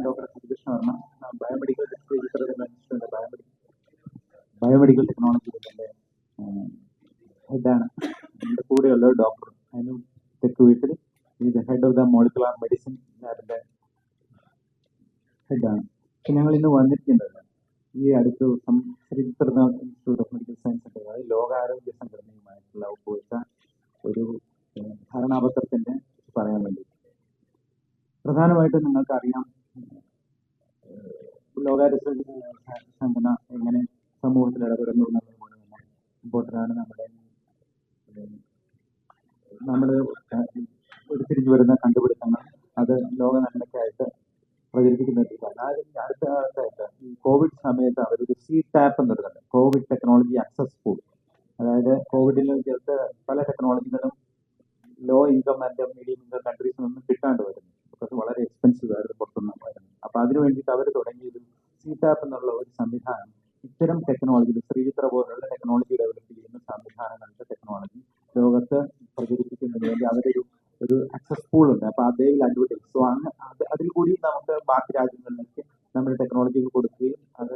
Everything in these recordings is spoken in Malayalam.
Doctor Srikrishna Varma biomedical research biomedical biomedical technology ഹെഡാണ് എന്റെ കൂടെയുള്ള ഡോക്ടർ അതിനും തെക്ക് വീട്ടിൽ. ഇത് head of the molecular medicine ലാബിന്റെ ഹെഡാണ് പക്ഷെ ഞങ്ങൾ ഇന്ന് വന്നിരിക്കുന്നത് ഈ അടുത്ത ദിവസം Sree institute of medical science അതായത് ലോകാരോഗ്യ സംഘടനയുമായിട്ടുള്ള ഒപ്പുവെച്ച ഒരു ധാരണാപത്രത്തിന്റെ പറയാൻ വേണ്ടി. പ്രധാനമായിട്ടും നിങ്ങൾക്ക് അറിയാം ലോകാരോഗ്യ എങ്ങനെ സമൂഹത്തിൽ ഇടപെടുന്നു എന്നുള്ളതുകൊണ്ട് തന്നെ ഇമ്പോർട്ടന്റ് നമ്മുടെ നമ്മൾ ഉരുത്തിരിഞ്ഞു വരുന്ന കണ്ടുപിടുത്തങ്ങൾ അത് ലോക നന്മയ്ക്കായിട്ട് പ്രചരിപ്പിക്കുന്നില്ല അതായത് ഈ അടുത്ത കാലത്തായിട്ട് ഈ കോവിഡ് സമയത്ത് അവരൊരു സി ടാപ്പ് എന്നിടുന്നുണ്ട് കോവിഡ് ടെക്നോളജി അക്സസ് പൂൾ അതായത് കോവിഡിന് ചേർത്ത് പല ടെക്നോളജികളും low income and medium income കൺട്രീസിൽ നിന്നും കിട്ടാണ്ട് വരുന്നു ബിക്കോസ് വളരെ എക്സ്പെൻസീവ് ആയിരുന്നു പുറത്തുനിന്ന് അപ്പോൾ അതിനു വേണ്ടിയിട്ട് അവർ തുടങ്ങിയത് സീറ്റാപ്പ് എന്നുള്ള ഒരു സംവിധാനം ഇത്തരം ടെക്നോളജി ശ്രീചിത്ര പോലുള്ള ടെക്നോളജി ഡെവലപ്പ് ചെയ്യുന്ന സംവിധാനങ്ങളുടെ ടെക്നോളജി ലോകത്ത് പ്രചരിപ്പിക്കുന്നതിന് വേണ്ടി അവരൊരു ഒരു അക്സസ് പൂൾ ഉണ്ട്. അപ്പൊ അതേ അഡ്വർടൈസ് സോ അങ്ങ് അത് അതിൽ കൂടി നമുക്ക് ബാക്കി രാജ്യങ്ങളിലേക്ക് നമ്മുടെ ടെക്നോളജികൾ കൊടുക്കുകയും അത്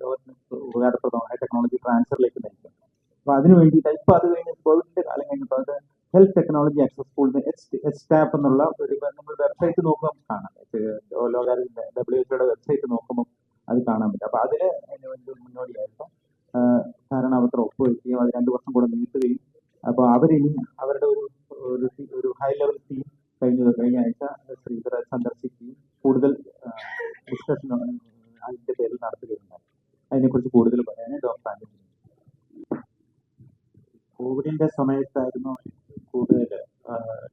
ലോകത്തിന് ഉപകാരപ്രദമായ ടെക്നോളജി ട്രാൻസ്ഫറിലേക്ക് നയിക്കും. അപ്പൊ അതിനു വേണ്ടിയിട്ട് ഇപ്പൊ അത് കഴിഞ്ഞ് കോവിഡിന്റെ കാലം കഴിഞ്ഞപ്പോൾ അത് health technology access school H TAP എന്നുള്ള ഒരു നമ്മൾ വെബ്സൈറ്റ് നോക്കുമ്പോൾ കാണാം. ലോകാരോഗ്യ ഡബ്ല്യു എച്ച്ഒയുടെ വെബ്സൈറ്റ് നോക്കുമ്പോൾ അത് കാണാൻ പറ്റും. അപ്പോൾ കാരണം അവർ ധാരണാപത്രം ഒപ്പുവെക്കുകയും അത് രണ്ട് വർഷം കൂടെ നീട്ടുകയും അപ്പോൾ അവരിനി അവരുടെ ഒരു ഒരു ഹൈ ലെവൽ ടീം കഴിഞ്ഞ കഴിഞ്ഞ ആഴ്ച ശ്രീധര സന്ദർശിക്കുകയും കൂടുതൽ ഡിസ്കഷൻ അതിന്റെ പേരിൽ നടത്തുകയുണ്ടായി അതിനെക്കുറിച്ച് കൂടുതൽ പറയാൻ ഡോക്ടർ കോവിഡിന്റെ സമയത്തായിരുന്നു കൂടുതൽ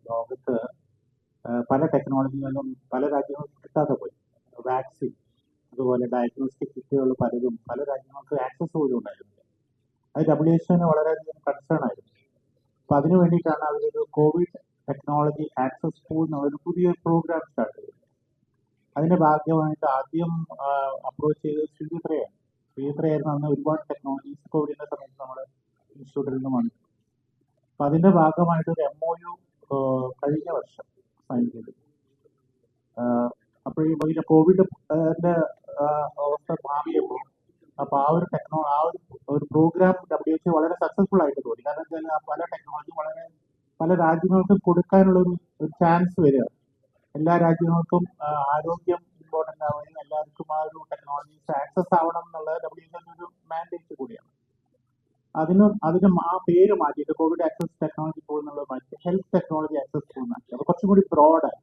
ലോകത്ത് പല ടെക്നോളജികളും പല രാജ്യങ്ങൾക്കും കിട്ടാതെ പോയി. വാക്സിൻ അതുപോലെ ഡയഗ്നോസ്റ്റിക് കിറ്റുകൾ പലതും പല രാജ്യങ്ങൾക്ക് ആക്സസ് പോലും ഉണ്ടായിരുന്നില്ല. അത് ഡബ്ല്യു എച്ച്ഒന് വളരെയധികം കൺസേൺ ആയിരുന്നു. അപ്പൊ അതിനു വേണ്ടിയിട്ടാണ് അവരൊരു കോവിഡ് ടെക്നോളജി ആക്സസ് പൂൾ എന്നുള്ളൊരു പുതിയ പ്രോഗ്രാം സ്റ്റാർട്ട് ചെയ്തത്. അതിന്റെ ഭാഗമായിട്ട് ആദ്യം അപ്രോച്ച് ചെയ്തത് ശ്രീത്രയാണ് ശ്രീത്രയായിരുന്നു അന്ന് ഒരുപാട് ടെക്നോളജീസ് കോവിഡിന്റെ സമയത്ത് നമ്മുടെ ഇൻസ്റ്റിറ്റ്യൂട്ടിൽ നിന്ന് വന്നു അപ്പൊ അതിന്റെ ഭാഗമായിട്ട് ഒരു എം ഒ യു കഴിഞ്ഞ വർഷം സൈൻ ചെയ്തു. അപ്പോൾ ഈ പിന്നെ കോവിഡ് അവസ്ഥ മാറിയപ്പോൾ അപ്പൊ ആ ഒരു ടെക്നോ ആ ഒരു ഒരു പ്രോഗ്രാം ഡബ്ല്യു എച്ച് വളരെ സക്സസ്ഫുൾ ആയിട്ട് തോന്നി. കാരണം വെച്ചാൽ പല ടെക്നോളജി വളരെ പല രാജ്യങ്ങൾക്കും കൊടുക്കാനുള്ള ഒരു ചാൻസ് വരിക. എല്ലാ രാജ്യങ്ങൾക്കും ആരോഗ്യം ഇമ്പോർട്ടന്റ് ആവുകയും എല്ലാവർക്കും ആ ഒരു ടെക്നോളജീസ് ആക്സസ് ആവണം എന്നുള്ളത് ഡബ്ല്യു എച്ച് ഒരു മാൻഡേറ്റ് കൂടിയാണ്. അതിന് അതിന് ആ പേര് മാറ്റിയിട്ട് കോവിഡ് ആക്സസ് ടെക്നോളജി പൂൾ എന്നുള്ളത് മാറ്റി ഹെൽത്ത് ടെക്നോളജി ആക്സസ് പൂൾ മാറ്റി. അപ്പൊ കുറച്ചും കൂടി ബ്രോഡായി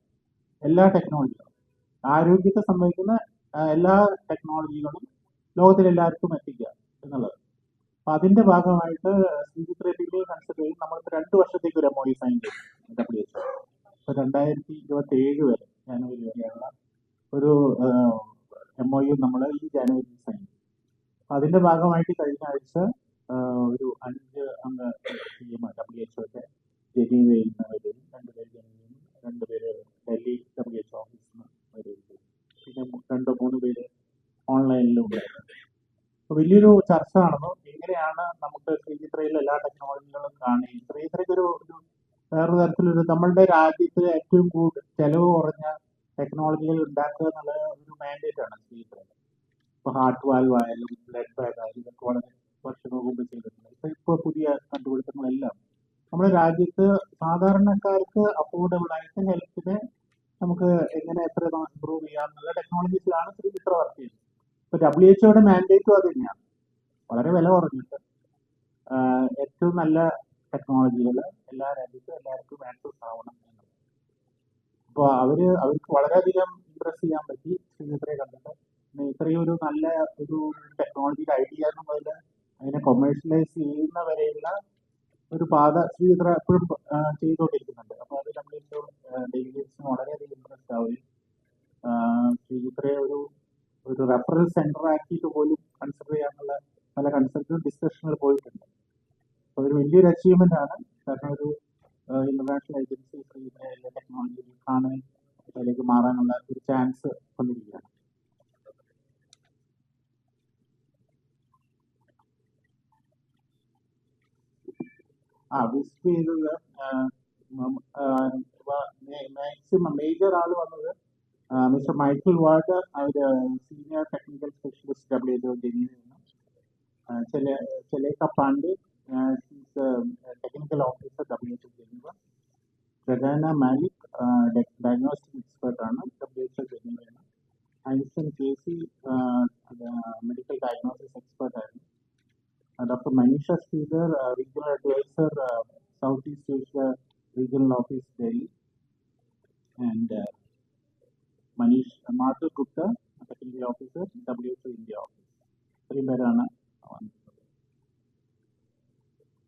എല്ലാ ടെക്നോളജികളും ആരോഗ്യത്തെ സംബന്ധിക്കുന്ന എല്ലാ ടെക്നോളജികളും ലോകത്തിലെ എല്ലാവർക്കും എത്തിക്കുക എന്നുള്ളത്. അപ്പൊ അതിന്റെ ഭാഗമായിട്ട് ശ്രീചിത്രയിലെ കൺസിഡർ ചെയ്ത് നമ്മളിപ്പോ രണ്ട് വർഷത്തേക്ക് ഒരു എം സൈൻ ചെയ്തു. ഡബ്ല്യു എച്ച് ഇപ്പൊ രണ്ടായിരത്തി ഇരുപത്തി ഏഴ് വരെ ജനുവരി വരെയുള്ള ഒരു എം ഒ യു നമ്മൾ ഈ ജനുവരി സൈൻ ചെയ്തു. അതിന്റെ ഭാഗമായിട്ട് കഴിഞ്ഞ ആഴ്ച ഒരു അഞ്ച് അംഗ ടീം ഡബ്ല്യു എച്ച് ഒക്കെ ജനീവയിൽ നിന്ന് വരും. രണ്ടുപേര് ജനീവയിൽ നിന്ന് രണ്ടുപേര് ഡൽഹി ഡബ്ല്യു എച്ച് ഓഫീസിൽ നിന്ന് വരും. പിന്നെ രണ്ടോ മൂന്ന് പേര് ഓൺലൈനിലും അപ്പൊ വലിയൊരു ചർച്ച നടന്നു എങ്ങനെയാണ് നമുക്ക് ശ്രീചിത്രയിൽ എല്ലാ ടെക്നോളജികളും കാണുകയും ശ്രീചിത്രയ്ക്ക് ഒരു വേറൊരു തരത്തിലൊരു നമ്മളുടെ രാജ്യത്ത് ഏറ്റവും കൂടുതൽ ചെലവ് കുറഞ്ഞ ടെക്നോളജികൾ ഉണ്ടാക്കുക എന്നുള്ള ഒരു മാൻഡേറ്റ് ആണ് ശ്രീചിത്ര ഇപ്പൊ ഹാർട്ട് വാൽവ് ആയാലും ബ്ലഡ് ബാഗ് ആയാലും ഇതൊക്കെ വളരെ വർഷങ്ങൾക്ക് മുമ്പ് ചെയ്തിട്ടുണ്ട്. ഇപ്പൊ ഇപ്പൊ പുതിയ കണ്ടുപിടുത്തങ്ങളെല്ലാം. നമ്മുടെ രാജ്യത്ത് സാധാരണക്കാർക്ക് അഫോർഡബിൾ ആയിട്ട് ഹെൽത്തിനെ നമുക്ക് എങ്ങനെ എത്ര ഇമ്പ്രൂവ് ചെയ്യാം എന്നുള്ള ടെക്നോളജീസിലാണ് ശ്രീചിത്ര വർക്ക് ചെയ്യുന്നത്. ഇപ്പൊ ഡബ്ല്യു എച്ച്ഒയുടെ മാൻഡേറ്റും അത് തന്നെയാണ് വളരെ വില കുറഞ്ഞിട്ട് ഏറ്റവും നല്ല ടെക്നോളജികൾ എല്ലാ രാജ്യത്തും എല്ലാവർക്കും ആക്സസ് ആവണം എന്നുള്ളത്. അപ്പോൾ അവർ അവർക്ക് വളരെയധികം ഇംപ്രസ് ചെയ്യാൻ പറ്റി. ശ്രീചിത്രയെ കണ്ടിട്ട്. ഇത്രയും ഒരു നല്ല ഒരു ടെക്നോളജിയുടെ ഐഡിയ മുതൽ അതിനെ കൊമേഴ്ഷ്യലൈസ് ചെയ്യുന്ന വരെയുള്ള ഒരു പാത ഇത്ര എപ്പോഴും ചെയ്തുകൊണ്ടിരിക്കുന്നുണ്ട്. അപ്പോൾ അത് നമ്മൾ ഡെലിഗേറ്റ്സിന് വളരെയധികം ഇൻട്രസ്റ്റ് ആവുകയും ശ്രീചിത്രയെ ഒരു ഒരു റെഫറൽ സെന്റർ ആക്കിയിട്ട് പോലും കൺസിഡർ ചെയ്യാനുള്ള പല കൺസൾട്ടും ഡിസ്കഷനുകൾ പോയിട്ടുണ്ട്. അപ്പോൾ ഒരു വലിയൊരു അച്ചീവ്മെന്റ് ആണ്. കാരണം ഒരു ഇന്റർനാഷണൽ ഏജൻസി ശ്രീചിത്രയിലെ ടെക്നോളജി കാണാൻ അതിലേക്ക് മാറാനുള്ള ഒരു ചാൻസ് ആ വിസിറ്റ് ചെയ്തത് മാക്സിമം മേജർ ആള് വന്നത് മിസ്റ്റർ മൈക്കിൾ വാർഡ് അവർ senior technical specialist W H ജനീവയിൽ നിന്ന് ചില ചിലേക്ക Pande technical officer W H Geneva ജഗാന Malik diagnostic expert ആണ് W H ജനീവയാണ് ഐൻസൺ K C medical diagnosis expert Dr. Manisha Sridhar, uh, Regional Advisor, uh, Southeast Asia Regional Office, Delhi, and uh, Manish uh, Mathur Gupta, Technical Officer, WC India Office. Three